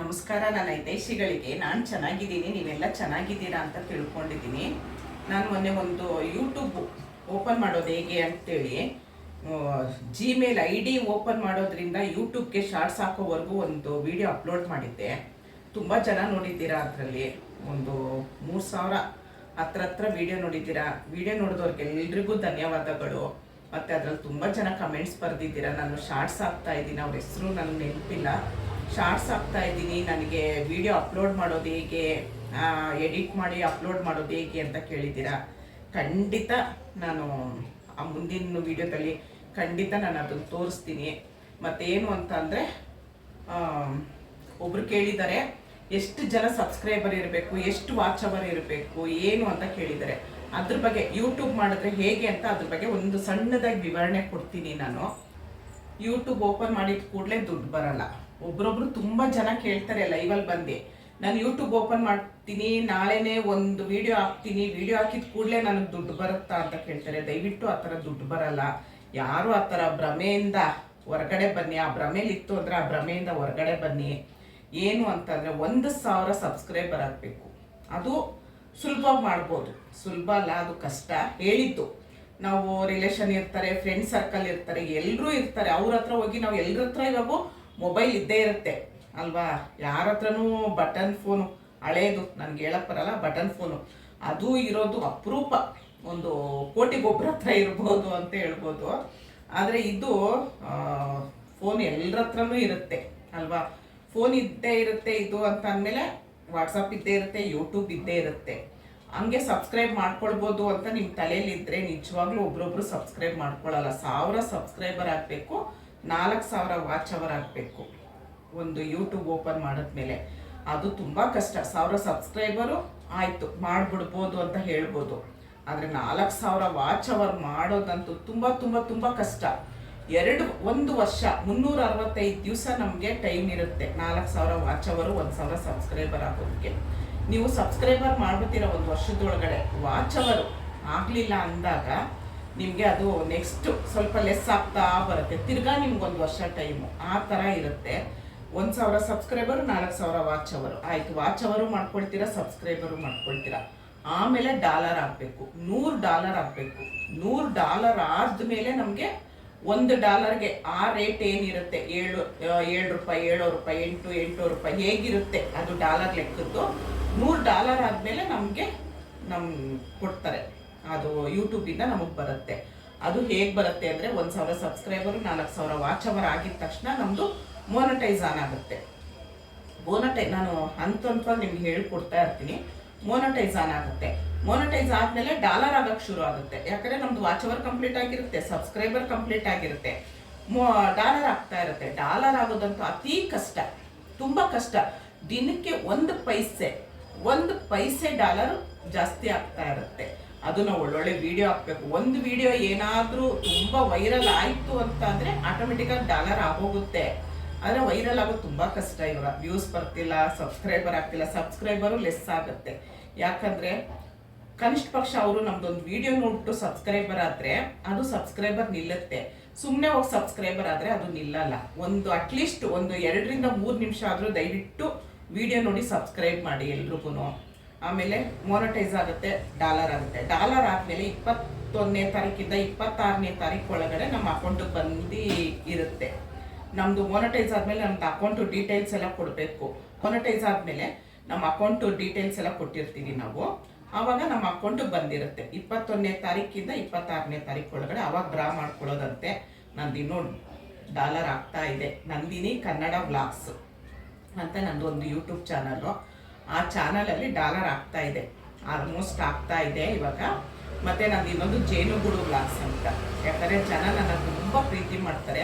ನಮಸ್ಕಾರ, ನನ್ನ ಹಿತೈಷಿಗಳಿಗೆ. ನಾನು ಚೆನ್ನಾಗಿದ್ದೀನಿ, ನೀವೆಲ್ಲ ಚೆನ್ನಾಗಿದ್ದೀರಾ ಅಂತ ತಿಳ್ಕೊಂಡಿದ್ದೀನಿ. ನಾನು ಮೊನ್ನೆ ಒಂದು ಯೂಟ್ಯೂಬ್ ಓಪನ್ ಮಾಡೋದು ಹೇಗೆ ಅಂತೇಳಿ ಜಿಮೇಲ್ ಐ ಡಿ ಓಪನ್ ಮಾಡೋದ್ರಿಂದ ಯೂಟ್ಯೂಬ್ಗೆ ಶಾರ್ಟ್ಸ್ ಹಾಕೋವರೆಗೂ ಒಂದು ವಿಡಿಯೋ ಅಪ್ಲೋಡ್ ಮಾಡಿದ್ದೆ. ತುಂಬ ಜನ ನೋಡಿದ್ದೀರಾ ಅದರಲ್ಲಿ? ಒಂದು ಮೂರು ಸಾವಿರ ಹತ್ರ ಹತ್ರ ವಿಡಿಯೋ ನೋಡಿದ್ದೀರಾ? ವಿಡಿಯೋ ನೋಡಿದವ್ರಿಗೆಲ್ರಿಗೂ ಧನ್ಯವಾದಗಳು. ಮತ್ತು ಅದರಲ್ಲಿ ತುಂಬ ಜನ ಕಮೆಂಟ್ಸ್ ಬರೆದಿದ್ದೀರಾ? ನಾನು ಶಾರ್ಟ್ಸ್ ಹಾಕ್ತಾ ಇದ್ದೀನಿ, ಅವ್ರ ಹೆಸರು ನನಗೆ ನೆನಪಿಲ್ಲ. ಶಾರ್ಟ್ಸ್ ಆಗ್ತಾ ಇದ್ದೀನಿ. ನನಗೆ ವಿಡಿಯೋ ಅಪ್ಲೋಡ್ ಮಾಡೋದು ಹೇಗೆ ಎಡಿಟ್ ಮಾಡಿ ಅಪ್ಲೋಡ್ ಮಾಡೋದು ಹೇಗೆ ಅಂತ ಕೇಳಿದ್ದೀರಾ? ಖಂಡಿತ ನಾನು ಆ ಮುಂದಿನ ವಿಡಿಯೋದಲ್ಲಿ ಖಂಡಿತ ನಾನು ಅದನ್ನು ತೋರಿಸ್ತೀನಿ. ಮತ್ತೇನು ಅಂತ ಅಂದರೆ ಒಬ್ರು ಕೇಳಿದ್ದಾರೆ, ಎಷ್ಟು ಜನ ಸಬ್ಸ್ಕ್ರೈಬರ್ ಇರಬೇಕು, ಎಷ್ಟು ವಾಚ್ ಅವರ್ ಇರಬೇಕು, ಏನು ಅಂತ ಕೇಳಿದ್ದಾರೆ. ಅದ್ರ ಬಗ್ಗೆ ಯೂಟ್ಯೂಬ್ ಮಾಡಿದ್ರೆ ಹೇಗೆ ಅಂತ ಅದ್ರ ಬಗ್ಗೆ ಒಂದು ಸಣ್ಣದಾಗಿ ವಿವರಣೆ ಕೊಡ್ತೀನಿ ನಾನು. ಯೂಟ್ಯೂಬ್ ಓಪನ್ ಮಾಡಿದ ಕೂಡಲೇ ದುಡ್ಡು ಬರಲ್ಲ. ಒಬ್ರೊಬ್ರು ತುಂಬಾ ಜನ ಕೇಳ್ತಾರೆ ಲೈವಲ್ಲಿ ಬಂದು. ನಾನು ಯೂಟ್ಯೂಬ್ ಓಪನ್ ಮಾಡ್ತೀನಿ, ನಾಳೆನೇ ಒಂದು ವಿಡಿಯೋ ಹಾಕ್ತೀನಿ ವಿಡಿಯೋ ಹಾಕಿದ ಕೂಡಲೇ ನನಗೆ ದುಡ್ಡು ಬರುತ್ತಾ ಅಂತ ಕೇಳ್ತಾರೆ. ದಯವಿಟ್ಟು ಆ ಥರ ದುಡ್ಡು ಬರಲ್ಲ. ಯಾರು ಆ ಥರ ಭ್ರಮೆಯಿಂದ ಹೊರಗಡೆ ಬನ್ನಿ? ಆ ಭ್ರಮೇಲಿತ್ತು ಅಂದ್ರೆ ಆ ಭ್ರಮೆಯಿಂದ ಹೊರಗಡೆ ಬನ್ನಿ. ಏನು ಅಂತಂದರೆ ಒಂದು ಸಾವಿರ ಸಬ್ಸ್ಕ್ರೈಬರ್ ಆಗಬೇಕು. ಅದು ಸುಲಭವಾಗಿ ಮಾಡ್ಬೋದು. ಸುಲಭ ಅಲ್ಲ, ಅದು ಕಷ್ಟ. ಹೇಳಿದ್ದು. ನಾವು ರಿಲೇಷನ್ ಇರ್ತಾರೆ ಫ್ರೆಂಡ್ ಸರ್ಕಲ್ ಇರ್ತಾರೆ ಎಲ್ಲರೂ ಇರ್ತಾರೆ. ಅವ್ರ ಹತ್ರ ಹೋಗಿ ನಾವು ಎಲ್ಲರ ಹತ್ರ ಇವಾಗ ಮೊಬೈಲ್ ಇದ್ದೇ ಇರುತ್ತೆ. ಅಲ್ವಾ? ಯಾರ ಹತ್ರನೂ ಬಟನ್ ಫೋನು ಹಳೇದು. ನನಗೆ ಹೇಳಕ್ ಬರಲ್ಲ ಬಟನ್ ಫೋನು ಅದು ಇರೋದು ಅಪರೂಪ. ಒಂದು ಕೋಟಿಗೊಬ್ಬರ ಹತ್ರ ಇರ್ಬೋದು ಅಂತ ಹೇಳ್ಬೋದು. ಆದರೆ ಇದು ಫೋನ್ ಎಲ್ಲರ ಹತ್ರನೂ ಇರುತ್ತೆ. ಅಲ್ವಾ? ಫೋನ್ ಇದ್ದೇ ಇರುತ್ತೆ ಇದು ಅಂತ ಅಂದಮೇಲೆ ವಾಟ್ಸಪ್ ಇದ್ದೇ ಇರುತ್ತೆ ಯೂಟ್ಯೂಬ್ ಇದ್ದೇ ಇರುತ್ತೆ. ಹಂಗೆ ಸಬ್ಸ್ಕ್ರೈಬ್ ಮಾಡ್ಕೊಳ್ಬೋದು ಅಂತ ನಿಮ್ಮ ತಲೆಯಲ್ಲಿದ್ದರೆ ನಿಜವಾಗ್ಲೂ ಒಬ್ರೊಬ್ರು ಸಬ್ಸ್ಕ್ರೈಬ್ ಮಾಡ್ಕೊಳ್ಳಲ್ಲ ಸಾವಿರ ಸಬ್ಸ್ಕ್ರೈಬರ್ ಆಗಬೇಕು. ನಾಲ್ಕು ಸಾವಿರ ವಾಚ್ ಅವರ್ ಆಗಬೇಕು. ಒಂದು ಯೂಟ್ಯೂಬ್ ಓಪನ್ ಮಾಡಿದ್ಮೇಲೆ. ಅದು ತುಂಬ ಕಷ್ಟ. ಸಾವಿರ ಸಬ್ಸ್ಕ್ರೈಬರು ಆಯಿತು, ಮಾಡಿಬಿಡ್ಬೋದು ಅಂತ ಹೇಳ್ಬೋದು. ಆದರೆ ನಾಲ್ಕು ಸಾವಿರ ವಾಚ್ ಅವರ್ ಮಾಡೋದಂತೂ ತುಂಬ ತುಂಬ ತುಂಬ ಕಷ್ಟ. ಎರಡು, ಒಂದು ವರ್ಷ, ಮುನ್ನೂರ ಅರವತ್ತೈದು ದಿವಸ ನಮಗೆ ಟೈಮ್ ಇರುತ್ತೆ ನಾಲ್ಕು ಸಾವಿರ ವಾಚ್ ಅವರು ಒಂದು ಸಾವಿರ ಸಬ್ಸ್ಕ್ರೈಬರ್ ಆಗೋದಕ್ಕೆ. ನೀವು ಸಬ್ಸ್ಕ್ರೈಬರ್ ಮಾಡ್ಬಿಟ್ಟಿರೋ ಒಂದು ವರ್ಷದೊಳಗಡೆ ವಾಚ್ ಅವರು ಆಗಲಿಲ್ಲ ಅಂದಾಗ ನಿಮಗೆ ಅದು ನೆಕ್ಸ್ಟ್ ಸ್ವಲ್ಪ ಲೆಸ್ ಆಗ್ತಾ ಬರುತ್ತೆ. ತಿರ್ಗಾ ನಿಮ್ಗೊಂದು ವರ್ಷ ಟೈಮು ಆ ಥರ ಇರುತ್ತೆ. ಒಂದು ಸಾವಿರ ಸಬ್ಸ್ಕ್ರೈಬರು ನಾಲ್ಕು ಸಾವಿರ ವಾಚ್ ಅವರು ಆಯಿತು ವಾಚ್ ಅವರು ಮಾಡ್ಕೊಳ್ತೀರಾ ಸಬ್ಸ್ಕ್ರೈಬರು ಮಾಡ್ಕೊಳ್ತೀರಾ ಆಮೇಲೆ ಡಾಲರ್ ಆಗಬೇಕು ನೂರು ಡಾಲರ್ ಆಗಬೇಕು ನೂರು ಡಾಲರ್ ಆದ್ಮೇಲೆ ನಮಗೆ ಒಂದು ಡಾಲರ್ಗೆ ಆ ರೇಟ್ ಏನಿರುತ್ತೆ? ಏಳು ಏಳು ರೂಪಾಯಿ ಏಳು ರೂಪಾಯಿ, ಎಂಟು ಎಂಟು ರೂಪಾಯಿ ಹೇಗಿರುತ್ತೆ? ಅದು ಡಾಲರ್ ಲೆಕ್ಕದ್ದು. ನೂರು ಡಾಲರ್ ಆದಮೇಲೆ ನಮಗೆ ನಮ್ ಕೊಡ್ತಾರೆ. ಅದು ಯೂಟ್ಯೂಬಿಂದ ನಮಗೆ ಬರುತ್ತೆ. ಅದು ಹೇಗೆ ಬರುತ್ತೆ ಅಂದರೆ ಒಂದು ಸಾವಿರ ಸಬ್ಸ್ಕ್ರೈಬರು ನಾಲ್ಕು ಸಾವಿರ ವಾಚ್ ಅವರ್ ಆಗಿದ ತಕ್ಷಣ ನಮ್ಮದು ಮೋನಟೈಸ್ ಆನ್ ಆಗುತ್ತೆ. ಮೋನಟೈ ನಾನು ಹಂತ ಹಂತವಾಗಿ ನಿಮ್ಗೆ ಹೇಳ್ಕೊಡ್ತಾ ಇರ್ತೀನಿ. ಮೋನಟೈಸ್ ಆನ್ ಆಗುತ್ತೆ. ಮೋನಟೈಸ್ ಆದಮೇಲೆ ಡಾಲರ್ ಆಗೋಕ್ಕೆ ಶುರು ಆಗುತ್ತೆ. ಯಾಕಂದ್ರೆ ನಮ್ದು ವಾಚ್ ಅವರ್ ಕಂಪ್ಲೀಟ್ ಆಗಿರುತ್ತೆ ಸಬ್ಸ್ಕ್ರೈಬರ್ ಕಂಪ್ಲೀಟ್ ಆಗಿರುತ್ತೆ. ಡಾಲರ್ ಆಗ್ತಾ ಇರುತ್ತೆ. ಡಾಲರ್ ಆಗೋದಂತೂ ಅತಿ ಕಷ್ಟ. ತುಂಬಾ ಕಷ್ಟ. ದಿನಕ್ಕೆ ಒಂದು ಪೈಸೆ ಒಂದು ಪೈಸೆ ಡಾಲರ್ ಜಾಸ್ತಿ ಆಗ್ತಾ ಇರುತ್ತೆ. ಅದು ನಾವು ಒಳ್ಳೊಳ್ಳೆ ವಿಡಿಯೋ ಹಾಕ್ಬೇಕು. ಒಂದು ವಿಡಿಯೋ ಏನಾದರೂ ತುಂಬಾ ವೈರಲ್ ಆಯ್ತು ಅಂತ ಅಂದ್ರೆ ಆಟೋಮೆಟಿಕಾಗಿ ಡಾಲರ್ ಆಗೋಗುತ್ತೆ. ಆದರೆ ವೈರಲ್ ಆಗೋದು ತುಂಬಾ ಕಷ್ಟ ಇವಾಗ. ವ್ಯೂಸ್ ಬರ್ತಿಲ್ಲ ಸಬ್ಸ್ಕ್ರೈಬರ್ ಆಗ್ತಿಲ್ಲ. ಸಬ್ಸ್ಕ್ರೈಬರು ಲೆಸ್ ಆಗುತ್ತೆ. ಯಾಕಂದ್ರೆ ಕನಿಷ್ಠ ಪಕ್ಷ ಅವರು ನಮ್ದೊಂದು ವಿಡಿಯೋ ನೋಡ್ಬಿಟ್ಟು ಸಬ್ಸ್ಕ್ರೈಬರ್ ಆದ್ರೆ ಅದು ಸಬ್ಸ್ಕ್ರೈಬರ್ ನಿಲ್ಲುತ್ತೆ. ಸುಮ್ಮನೆ ಹೋಗಿ ಸಬ್ಸ್ಕ್ರೈಬರ್ ಆದ್ರೆ ಅದು ನಿಲ್ಲಲ್ಲ. ಒಂದು ಅಟ್ಲೀಸ್ಟ್ ಒಂದು ಎರಡರಿಂದ ಮೂರು ನಿಮಿಷ ಆದರೂ ದಯವಿಟ್ಟು ವಿಡಿಯೋ ನೋಡಿ ಸಬ್ಸ್ಕ್ರೈಬ್ ಮಾಡಿ ಎಲ್ರಿಗೂ ಆಮೇಲೆ ಮೋನಟೈಸ್ ಆಗುತ್ತೆ ಡಾಲರ್ ಆಗುತ್ತೆ. ಡಾಲರ್ ಆದ್ಮೇಲೆ ಇಪ್ಪತ್ತೊಂದನೇ ತಾರೀಕಿಂದ ಇಪ್ಪತ್ತಾರನೇ ತಾರೀಕು ಒಳಗಡೆ ನಮ್ಮ ಅಕೌಂಟಿಗೆ ಬಂದು ಇರುತ್ತೆ. ನಮ್ದು ಮೊನಟೈಸ್ ಆದ್ಮೇಲೆ ನಮ್ದು ಅಕೌಂಟು ಡೀಟೇಲ್ಸ್ ಎಲ್ಲ ಕೊಡಬೇಕು. ಮೊನಟೈಸ್ ಆದ್ಮೇಲೆ ನಮ್ಮ ಅಕೌಂಟು ಡೀಟೇಲ್ಸ್ ಎಲ್ಲ ಕೊಟ್ಟಿರ್ತೀವಿ ನಾವು. ಆವಾಗ ನಮ್ಮ ಅಕೌಂಟಿಗೆ ಬಂದಿರುತ್ತೆ. ಇಪ್ಪತ್ತೊಂದನೇ ತಾರೀಕಿಂದ ಇಪ್ಪತ್ತಾರನೇ ತಾರೀಕು ಒಳಗಡೆ ಅವಾಗ ಡ್ರಾ ಮಾಡ್ಕೊಳ್ಳೋದಂತೆ. ನಂದು ಇನ್ನೂ ಡಾಲರ್ ಆಗ್ತಾ ಇದೆ. ನಂದಿನಿ ಕನ್ನಡ ವ್ಲಾಗ್ಸ್ ಅಂತ ನಂದು ಒಂದು ಯೂಟ್ಯೂಬ್ ಚಾನಲ್ಲು ಆ ಚಾನಲಲ್ಲಿ ಡಾಲರ್ ಆಗ್ತಾ ಇದೆ. ಆಲ್ಮೋಸ್ಟ್ ಆಗ್ತಾ ಇದೆ ಇವಾಗ. ಮತ್ತೆ ನಂದು ಇನ್ನೊಂದು ಜೇನುಗೂಡು ವ್ಲಾಗ್ಸ್ ಅಂತ. ಯಾಕಂದರೆ ಜನ ನನ್ನ ತುಂಬ ಪ್ರೀತಿ ಮಾಡ್ತಾರೆ.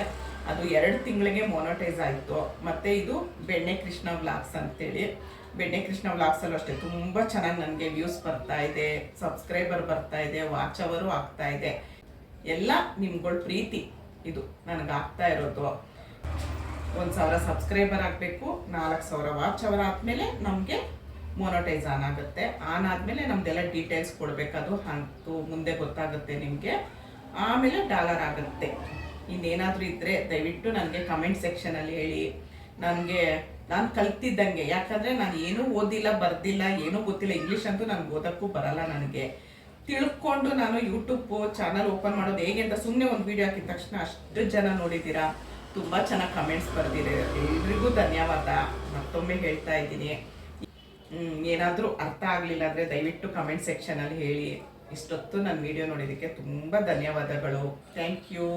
ಅದು ಎರಡು ತಿಂಗಳಿಗೆ ಮೊನಟೈಸ್ ಆಯಿತು. ಮತ್ತೆ ಇದು ಬೆಣ್ಣೆ ಕೃಷ್ಣ ವ್ಲಾಗ್ಸ್ ಅಂತೇಳಿ. ಬೆಣ್ಣೆ ಕೃಷ್ಣ ವ್ಲಾಗ್ಸಲ್ಲೂ ಅಷ್ಟೇ, ತುಂಬ ಚೆನ್ನಾಗಿ ನನಗೆ ವ್ಯೂಸ್ ಬರ್ತಾ ಇದೆ. ಸಬ್ಸ್ಕ್ರೈಬರ್ ಬರ್ತಾ ಇದೆ ವಾಚ್ ಅವರು ಆಗ್ತಾ ಇದೆ. ಎಲ್ಲ ನಿಮ್ಗಳ ಪ್ರೀತಿ. ಇದು ನನಗೆ ಆಗ್ತಾ ಇರೋದು. ಒಂದು ಸಾವಿರ ಸಬ್ಸ್ಕ್ರೈಬರ್ ಆಗಬೇಕು, ನಾಲ್ಕು ಸಾವಿರ ವಾಚ್ ಅವರ್ ಆದಮೇಲೆ ನಮಗೆ ಮೊನೊಟೈಸ್ ಆನ್ ಆಗುತ್ತೆ. ಆನ್ ಆದಮೇಲೆ ನಮ್ದೆಲ್ಲ ಡೀಟೇಲ್ಸ್ ಕೊಡಬೇಕದು ಹಂತು ಮುಂದೆ ಗೊತ್ತಾಗುತ್ತೆ ನಿಮಗೆ. ಆಮೇಲೆ ಡಾಲರ್ ಆಗುತ್ತೆ. ಇನ್ನೇನಾದರೂ ಇದ್ದರೆ ದಯವಿಟ್ಟು ನನಗೆ ಕಮೆಂಟ್ ಸೆಕ್ಷನಲ್ಲಿ ಹೇಳಿ. ನನಗೆ, ನಾನು ಕಲ್ತಿದ್ದಂಗೆ, ಯಾಕಂದ್ರೆ ನಾನು ಏನೂ ಓದಿಲ್ಲ, ಬರ್ದಿಲ್ಲ, ಏನೂ ಗೊತ್ತಿಲ್ಲ. ಇಂಗ್ಲೀಷ್ ಅಂತೂ ನನಗೆ ಓದೋಕ್ಕೂ ಬರಲ್ಲ ನನಗೆ. ತಿಳ್ಕೊಂಡು ನಾನು ಯೂಟ್ಯೂಬ್ ಚಾನಲ್ ಓಪನ್ ಮಾಡೋದು ಹೇಗೆ ಅಂತ ಸುಮ್ಮನೆ ಒಂದು ವಿಡಿಯೋ ಹಾಕಿದ ತಕ್ಷಣ ಅಷ್ಟು ಜನ ನೋಡಿದ್ದೀರಾ? ತುಂಬ ಚೆನ್ನಾಗಿ ಕಮೆಂಟ್ಸ್ ಬರ್ದಿದೆ. ಎಲ್ರಿಗೂ ಧನ್ಯವಾದ. ಮತ್ತೊಮ್ಮೆ ಹೇಳ್ತಾ ಇದ್ದೀನಿ. ಏನಾದರೂ ಅರ್ಥ ಆಗಲಿಲ್ಲ ಅಂದರೆ ದಯವಿಟ್ಟು ಕಮೆಂಟ್ ಸೆಕ್ಷನಲ್ಲಿ ಹೇಳಿ. ಇಷ್ಟೊತ್ತು ನನ್ನ ವಿಡಿಯೋ ನೋಡಿದ್ದಕ್ಕೆ ತುಂಬ ಧನ್ಯವಾದಗಳು. Thank you